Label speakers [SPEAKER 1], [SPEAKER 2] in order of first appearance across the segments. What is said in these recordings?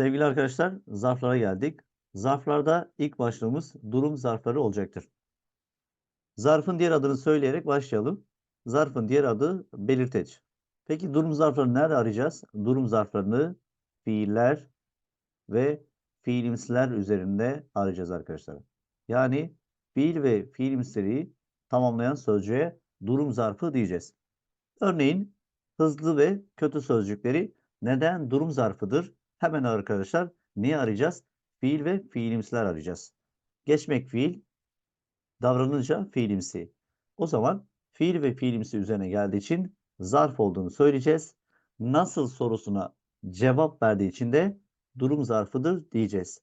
[SPEAKER 1] Sevgili arkadaşlar, zarflara geldik. Zarflarda ilk başlığımız durum zarfları olacaktır. Zarfın diğer adını söyleyerek başlayalım. Zarfın diğer adı belirteç. Peki durum zarflarını nerede arayacağız? Durum zarflarını fiiller ve fiilimsiler üzerinde arayacağız arkadaşlar. Yani fiil ve fiilimsleri tamamlayan sözcüğe durum zarfı diyeceğiz. Örneğin hızlı ve kötü sözcükleri neden durum zarfıdır? Hemen arkadaşlar neyi arayacağız? Fiil ve fiilimsiler arayacağız. Geçmek fiil, davranınca fiilimsi. O zaman fiil ve fiilimsi üzerine geldiği için zarf olduğunu söyleyeceğiz. Nasıl sorusuna cevap verdiği için de durum zarfıdır diyeceğiz.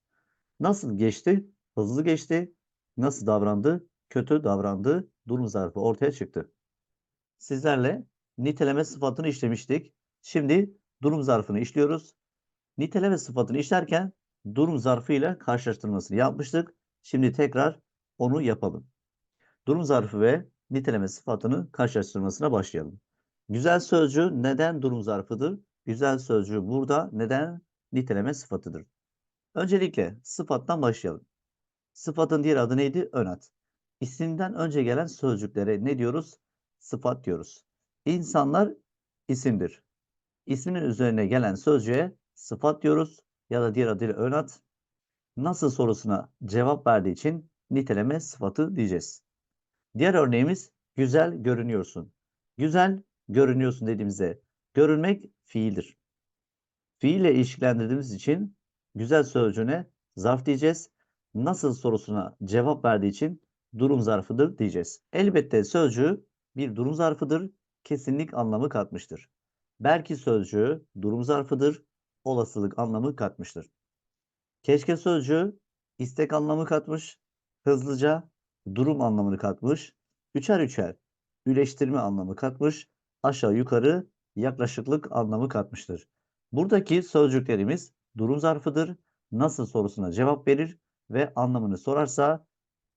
[SPEAKER 1] Nasıl geçti? Hızlı geçti. Nasıl davrandı? Kötü davrandı. Durum zarfı ortaya çıktı. Sizlerle niteleme sıfatını işlemiştik. Şimdi durum zarfını işliyoruz. Niteleme sıfatını işlerken durum zarfıyla karşılaştırmasını yapmıştık. Şimdi tekrar onu yapalım. Durum zarfı ve niteleme sıfatını karşılaştırmasına başlayalım. Güzel sözcüğü neden durum zarfıdır? Güzel sözcüğü burada neden niteleme sıfatıdır? Öncelikle sıfattan başlayalım. Sıfatın diğer adı neydi? Ön ad. İsimden önce gelen sözcüklere ne diyoruz? Sıfat diyoruz. İnsanlar isimdir. İsminin üzerine gelen sözcüğe sıfat diyoruz ya da diğer adıyla ön ad. Nasıl sorusuna cevap verdiği için niteleme sıfatı diyeceğiz. Diğer örneğimiz güzel görünüyorsun. Güzel görünüyorsun dediğimizde görünmek fiildir. Fiille ilişkilendirdiğimiz için güzel sözcüğüne zarf diyeceğiz. Nasıl sorusuna cevap verdiği için durum zarfıdır diyeceğiz. Elbette sözcüğü bir durum zarfıdır. Kesinlik anlamı katmıştır. Belki sözcüğü durum zarfıdır. Olasılık anlamı katmıştır. Keşke sözcüğü istek anlamı katmış. Hızlıca durum anlamını katmış. Üçer üçer üleştirme anlamı katmış. Aşağı yukarı yaklaşıklık anlamı katmıştır. Buradaki sözcüklerimiz durum zarfıdır. Nasıl sorusuna cevap verir ve anlamını sorarsa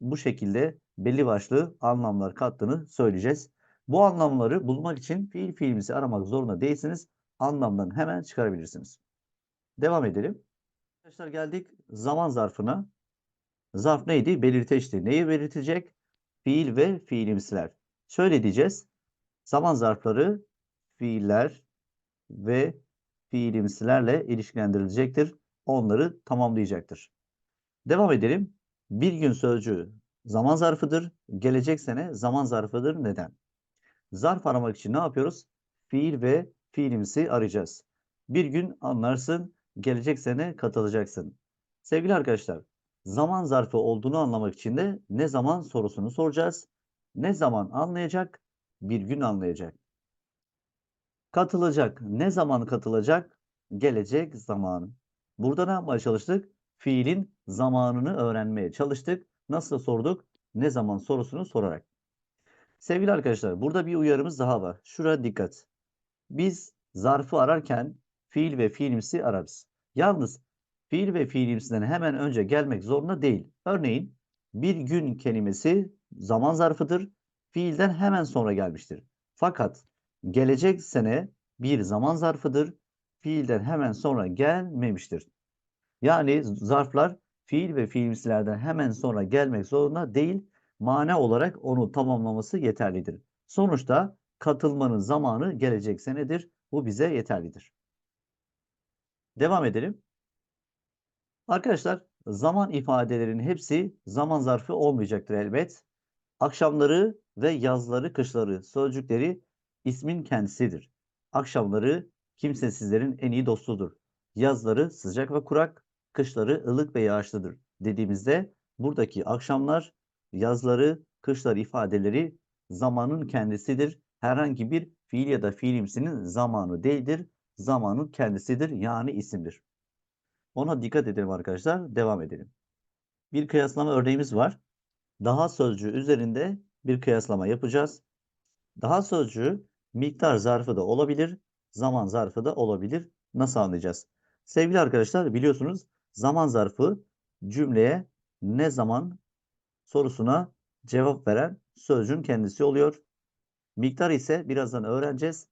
[SPEAKER 1] bu şekilde belli başlı anlamlar kattığını söyleyeceğiz. Bu anlamları bulmak için fiil fiilimizi aramak zorunda değilsiniz. Anlamdan hemen çıkarabilirsiniz. Devam edelim. Arkadaşlar geldik zaman zarfına. Zarf neydi? Belirteçti. Neyi belirtecek? Fiil ve fiilimsiler. Şöyle diyeceğiz. Zaman zarfları fiiller ve fiilimsilerle ilişkilendirilecektir. Onları tamamlayacaktır. Devam edelim. Bir gün sözcüğü zaman zarfıdır. Gelecek sene zaman zarfıdır. Neden? Zarf aramak için ne yapıyoruz? Fiil ve fiilimsi arayacağız. Bir gün anlarsın, gelecek sene katılacaksın. Sevgili arkadaşlar, zaman zarfı olduğunu anlamak için de ne zaman sorusunu soracağız. Ne zaman anlayacak? Bir gün anlayacak. Katılacak. Ne zaman katılacak? Gelecek zaman. Burada ne yapmaya çalıştık? Fiilin zamanını öğrenmeye çalıştık. Nasıl sorduk? Ne zaman sorusunu sorarak. Sevgili arkadaşlar, burada bir uyarımız daha var. Şuraya dikkat. Biz zarfı ararken fiil ve fiilimsi ararız. Yalnız fiil ve fiilimsinden hemen önce gelmek zorunda değil. Örneğin bir gün kelimesi zaman zarfıdır. Fiilden hemen sonra gelmiştir. Fakat gelecek sene bir zaman zarfıdır. Fiilden hemen sonra gelmemiştir. Yani zarflar fiil ve fiilimsilerden hemen sonra gelmek zorunda değil. Mana olarak onu tamamlaması yeterlidir. Sonuçta katılmanın zamanı gelecek senedir. Bu bize yeterlidir. Devam edelim. Arkadaşlar zaman ifadelerinin hepsi zaman zarfı olmayacaktır elbet. Akşamları ve yazları, kışları sözcükleri ismin kendisidir. Akşamları kimsesizlerin en iyi dostudur. Yazları sıcak ve kurak, kışları ılık ve yağışlıdır dediğimizde buradaki akşamlar, yazları, kışlar ifadeleri zamanın kendisidir. Herhangi bir fiil ya da fiilimsinin zamanı değildir. Zamanın kendisidir yani isimdir. Ona dikkat edelim arkadaşlar. Devam edelim. Bir kıyaslama örneğimiz var. Daha sözcüğü üzerinde bir kıyaslama yapacağız. Daha sözcüğü miktar zarfı da olabilir, zaman zarfı da olabilir. Nasıl anlayacağız? Sevgili arkadaşlar biliyorsunuz zaman zarfı cümleye ne zaman sorusuna cevap veren sözcüğün kendisi oluyor. Miktar ise birazdan öğreneceğiz.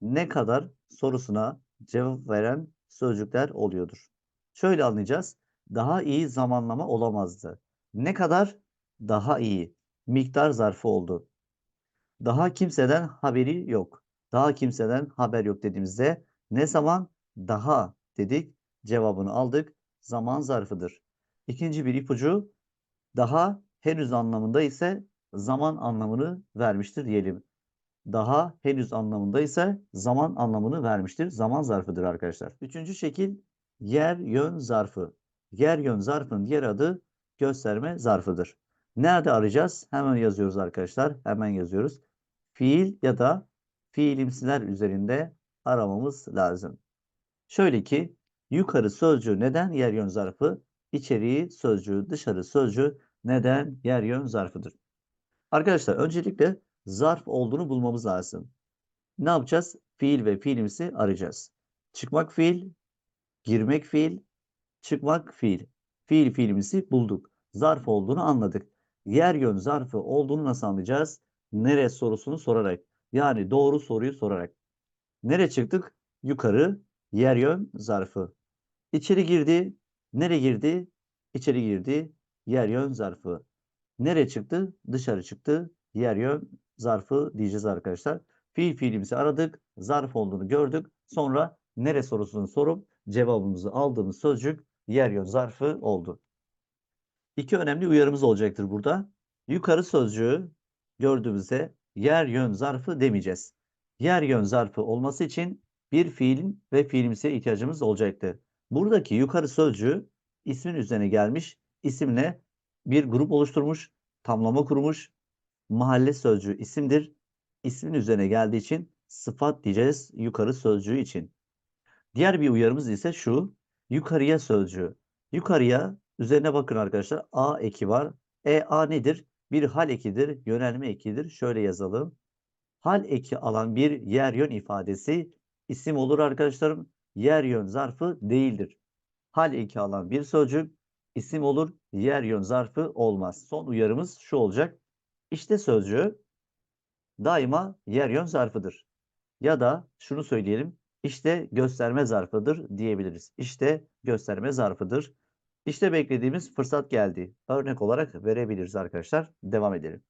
[SPEAKER 1] Ne kadar sorusuna cevap veren sözcükler oluyordur. Şöyle anlayacağız. Daha iyi zamanlama olamazdı. Ne kadar? Daha iyi. Miktar zarfı oldu. Daha kimseden haberi yok. Daha kimseden haber yok dediğimizde ne zaman? Daha dedik. Cevabını aldık. Zaman zarfıdır. İkinci bir ipucu daha henüz anlamında ise zaman anlamını vermiştir diyelim. Daha henüz anlamında ise zaman anlamını vermiştir. Zaman zarfıdır arkadaşlar. Üçüncü şekil yer yön zarfı. Yer yön zarfının diğer adı gösterme zarfıdır. Nerede arayacağız? Hemen yazıyoruz arkadaşlar. Hemen yazıyoruz. Fiil ya da fiilimsiler üzerinde aramamız lazım. Şöyle ki yukarı sözcüğü neden yer yön zarfı? İçeriği sözcüğü, dışarı sözcüğü neden yer yön zarfıdır? Arkadaşlar öncelikle zarf olduğunu bulmamız lazım. Ne yapacağız? Fiil ve fiilimsi arayacağız. Çıkmak fiil, girmek fiil, çıkmak fiil. Fiil fiilimsi bulduk. Zarf olduğunu anladık. Yer yön zarfı olduğunu nasıl anlayacağız? Nere sorusunu sorarak. Yani doğru soruyu sorarak. Nere çıktık? Yukarı yer yön zarfı. İçeri girdi. Nere girdi? İçeri girdi. Yer yön zarfı. Nere çıktı? Dışarı çıktı. Yer yön zarfı diyeceğiz arkadaşlar. Fiil fiilimizi aradık. Zarf olduğunu gördük. Sonra nere sorusunu sorup cevabımızı aldığımız sözcük yer yön zarfı oldu. İki önemli uyarımız olacaktır burada. Yukarı sözcüğü gördüğümüzde yer yön zarfı demeyeceğiz. Yer yön zarfı olması için bir fiilin ve fiilimsiye ihtiyacımız olacaktı. Buradaki yukarı sözcüğü ismin üzerine gelmiş, isimle bir grup oluşturmuş, tamlama kurmuş, mahalle sözcüğü isimdir. İsmin üzerine geldiği için sıfat diyeceğiz yukarı sözcüğü için. Diğer bir uyarımız ise şu, yukarıya sözcüğü. Yukarıya üzerine bakın arkadaşlar A eki var. E A nedir? Bir hal ekidir, yönelme ekidir. Şöyle yazalım. Hal eki alan bir yer yön ifadesi isim olur arkadaşlarım. Yer yön zarfı değildir. Hal eki alan bir sözcük isim olur. Yer yön zarfı olmaz. Son uyarımız şu olacak. İşte sözcüğü daima yer yön zarfıdır. Ya da şunu söyleyelim. İşte gösterme zarfıdır diyebiliriz. İşte gösterme zarfıdır. İşte beklediğimiz fırsat geldi. Örnek olarak verebiliriz arkadaşlar. Devam edelim.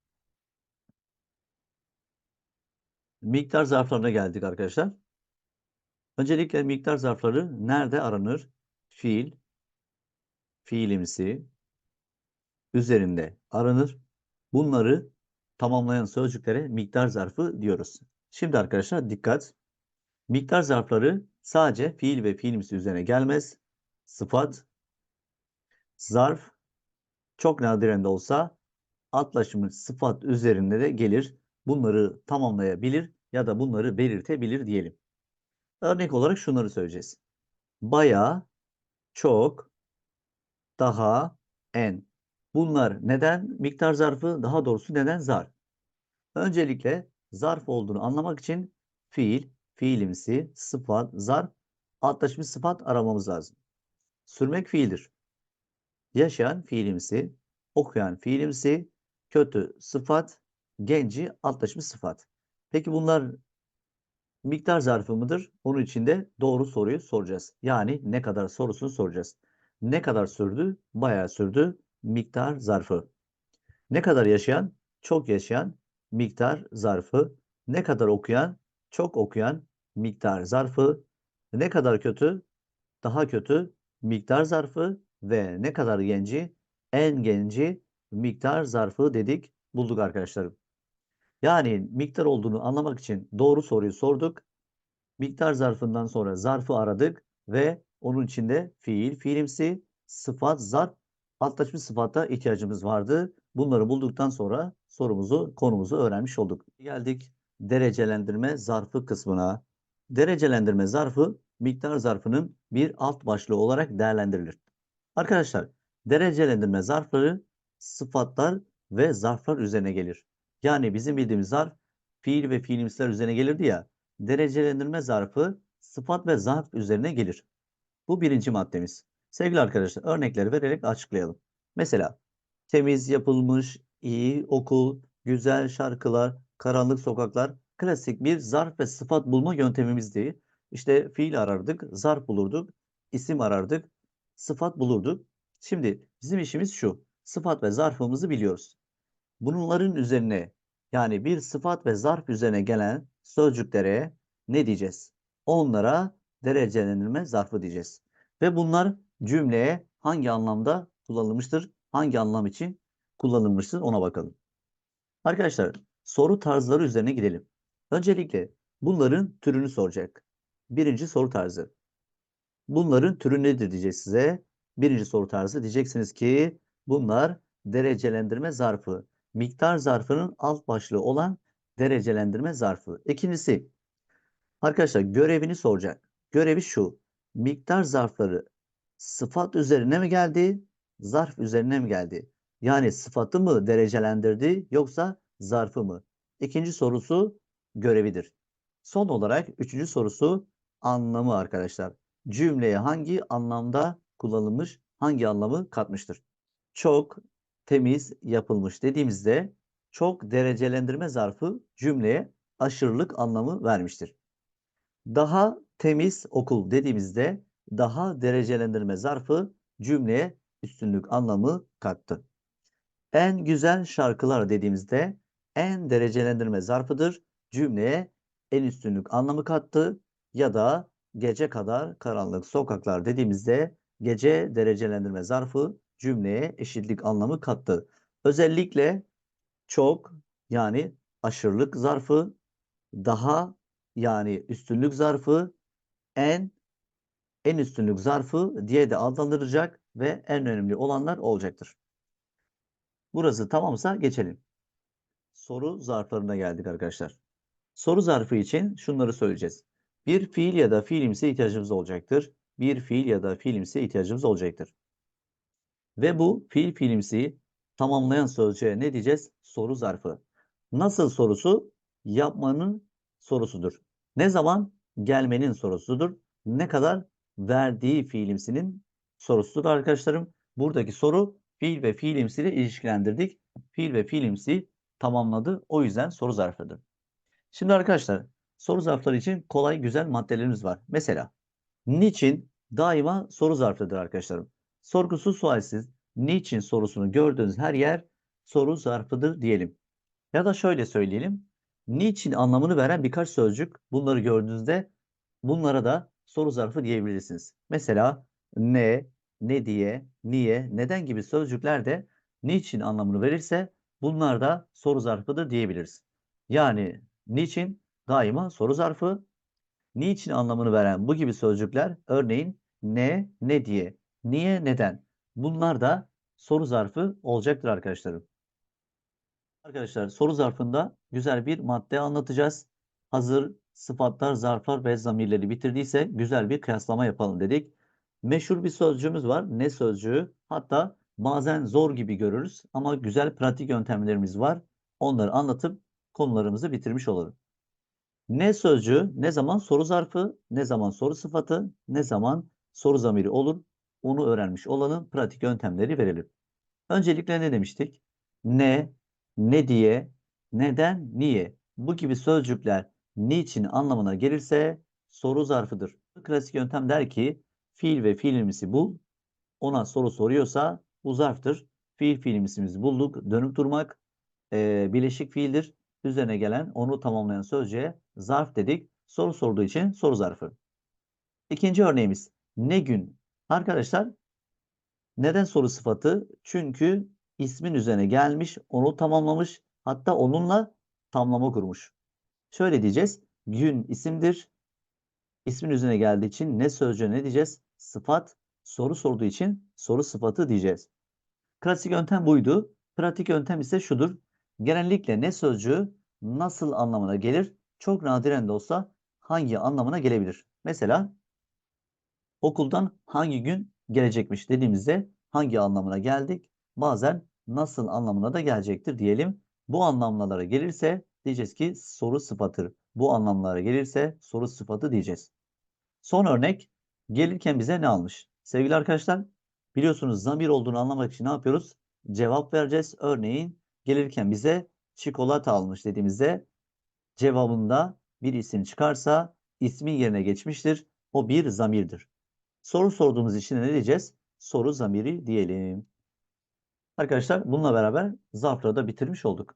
[SPEAKER 1] Miktar zarflarına geldik arkadaşlar. Öncelikle miktar zarfları nerede aranır? Fiil, fiilimsi, üzerinde aranır. Bunları tamamlayan sözcüklere miktar zarfı diyoruz. Şimdi arkadaşlar dikkat. Miktar zarfları sadece fiil ve fiilimsi üzerine gelmez. Sıfat, zarf, çok nadiren de olsa atlaşmış sıfat üzerinde de gelir. Bunları tamamlayabilir ya da bunları belirtebilir diyelim. Örnek olarak şunları söyleyeceğiz. Bayağı, çok, daha, en. Bunlar neden miktar zarfı, daha doğrusu neden zarf? Öncelikle zarf olduğunu anlamak için fiil, fiilimsi, sıfat, zarf, altlaşmış sıfat aramamız lazım. Sürmek fiildir. Yaşayan fiilimsi, okuyan fiilimsi, kötü sıfat, genci altlaşmış sıfat. Peki bunlar miktar zarfı mıdır? Onun için de doğru soruyu soracağız. Yani ne kadar sorusunu soracağız. Ne kadar sürdü? Bayağı sürdü. Miktar zarfı. Ne kadar yaşayan? Çok yaşayan. Miktar zarfı. Ne kadar okuyan? Çok okuyan. Miktar zarfı. Ne kadar kötü? Daha kötü. Miktar zarfı. Ve ne kadar genci? En genci. Miktar zarfı dedik. Bulduk arkadaşlarım. Yani miktar olduğunu anlamak için doğru soruyu sorduk. Miktar zarfından sonra zarfı aradık ve onun içinde fiil, fiilimsi, sıfat, zarf, altlaşmış sıfata ihtiyacımız vardı. Bunları bulduktan sonra sorumuzu, konumuzu öğrenmiş olduk. Geldik derecelendirme zarfı kısmına. Derecelendirme zarfı miktar zarfının bir alt başlığı olarak değerlendirilir. Arkadaşlar derecelendirme zarfları sıfatlar ve zarflar üzerine gelir. Yani bizim bildiğimiz zarf fiil ve fiilimsiler üzerine gelirdi ya. Derecelendirme zarfı sıfat ve zarf üzerine gelir. Bu birinci maddemiz. Sevgili arkadaşlar örnekleri vererek açıklayalım. Mesela temiz yapılmış, iyi okul, güzel şarkılar, karanlık sokaklar klasik bir zarf ve sıfat bulma yöntemimizdi. İşte fiil arardık, zarf bulurduk, isim arardık, sıfat bulurduk. Şimdi bizim işimiz şu. Sıfat ve zarfımızı biliyoruz. Bunların üzerine yani bir sıfat ve zarf üzerine gelen sözcüklere ne diyeceğiz? Onlara derecelendirme zarfı diyeceğiz. Ve bunlar cümleye hangi anlamda kullanılmıştır? Hangi anlam için kullanılmıştır ona bakalım. Arkadaşlar soru tarzları üzerine gidelim. Öncelikle bunların türünü soracak. Birinci soru tarzı. Bunların türü nedir diyecek size. Birinci soru tarzı diyeceksiniz ki bunlar derecelendirme zarfı. Miktar zarfının alt başlığı olan derecelendirme zarfı. İkincisi arkadaşlar görevini soracak. Görevi şu. Miktar zarfları sıfat üzerine mi geldi? Zarf üzerine mi geldi? Yani sıfatı mı derecelendirdi yoksa zarfı mı? İkinci sorusu görevidir. Son olarak üçüncü sorusu anlamı arkadaşlar. Cümleye hangi anlamda kullanılmış, hangi anlamı katmıştır? Çok temiz yapılmış dediğimizde çok derecelendirme zarfı cümleye aşırılık anlamı vermiştir. Daha temiz okul dediğimizde daha derecelendirme zarfı cümleye üstünlük anlamı kattı. En güzel şarkılar dediğimizde en derecelendirme zarfıdır. Cümleye en üstünlük anlamı kattı ya da gece kadar karanlık sokaklar dediğimizde gece derecelendirme zarfı cümleye eşitlik anlamı kattı. Özellikle çok yani aşırılık zarfı, daha yani üstünlük zarfı, en en üstünlük zarfı diye de adlandırılacak ve en önemli olanlar olacaktır. Burası tamamsa geçelim. Soru zarflarına geldik arkadaşlar. Soru zarfı için şunları söyleyeceğiz. Bir fiil ya da fiilimsi ihtiyacımız olacaktır. Bir fiil ya da fiilimsi ihtiyacımız olacaktır. Ve bu fiil fiilimsi tamamlayan sözcüğe ne diyeceğiz? Soru zarfı. Nasıl sorusu? Yapmanın sorusudur. Ne zaman? Gelmenin sorusudur. Ne kadar? Verdiği fiilimsinin sorusudur arkadaşlarım. Buradaki soru fiil ve fiilimsi ile ilişkilendirdik. Fiil ve fiilimsi tamamladı. O yüzden soru zarfıdır. Şimdi arkadaşlar soru zarfları için kolay güzel maddelerimiz var. Mesela niçin daima soru zarfıdır arkadaşlarım. Sorgusuz sualsiz niçin sorusunu gördüğünüz her yer soru zarfıdır diyelim. Ya da şöyle söyleyelim. Niçin anlamını veren birkaç sözcük bunları gördüğünüzde bunlara da soru zarfı diyebilirsiniz. Mesela ne, ne diye, niye, neden gibi sözcükler de niçin anlamını verirse bunlar da soru zarfıdır diyebiliriz. Yani niçin daima soru zarfı, niçin anlamını veren bu gibi sözcükler örneğin ne, ne diye, niye, neden bunlar da soru zarfı olacaktır arkadaşlarım. Arkadaşlar soru zarfında güzel bir madde anlatacağız. Hazır sıfatlar, zarflar ve zamirleri bitirdiyse güzel bir kıyaslama yapalım dedik. Meşhur bir sözcüğümüz var. Ne sözcüğü? Hatta bazen zor gibi görürüz ama güzel pratik yöntemlerimiz var. Onları anlatıp konularımızı bitirmiş olalım. Ne sözcüğü ne zaman soru zarfı, ne zaman soru sıfatı, ne zaman soru zamiri olur. Onu öğrenmiş olalım. Pratik yöntemleri verelim. Öncelikle ne demiştik? Ne, ne diye, neden, niye? Bu gibi sözcükler niçin anlamına gelirse soru zarfıdır. Klasik yöntem der ki fiil ve fiilimisi bul. Ona soru soruyorsa bu zarftır. Fiil fiilimizimizi bulduk. Dönüp durmak e, bileşik fiildir. Üzerine gelen onu tamamlayan sözcüğe zarf dedik. Soru sorduğu için soru zarfı. İkinci örneğimiz ne gün? Arkadaşlar neden soru sıfatı? Çünkü ismin üzerine gelmiş, onu tamamlamış, hatta onunla tamlama kurmuş. Şöyle diyeceğiz. Gün isimdir. İsmin üzerine geldiği için ne sözcüğü ne diyeceğiz? Sıfat. Soru sorduğu için soru sıfatı diyeceğiz. Klasik yöntem buydu. Pratik yöntem ise şudur. Genellikle ne sözcüğü nasıl anlamına gelir? Çok nadiren de olsa hangi anlamına gelebilir? Mesela okuldan hangi gün gelecekmiş dediğimizde hangi anlamına geldik? Bazen nasıl anlamına da gelecektir diyelim. Bu anlamlara gelirse diyeceğiz ki soru sıfatıdır. Bu anlamlara gelirse soru sıfatı diyeceğiz. Son örnek gelirken bize ne almış? Sevgili arkadaşlar biliyorsunuz zamir olduğunu anlamak için ne yapıyoruz? Cevap vereceğiz. Örneğin gelirken bize çikolata almış dediğimizde cevabında bir isim çıkarsa ismin yerine geçmiştir. O bir zamirdir. Soru sorduğumuz için ne diyeceğiz? soru zamiri diyelim. Arkadaşlar bununla beraber zarfları da bitirmiş olduk.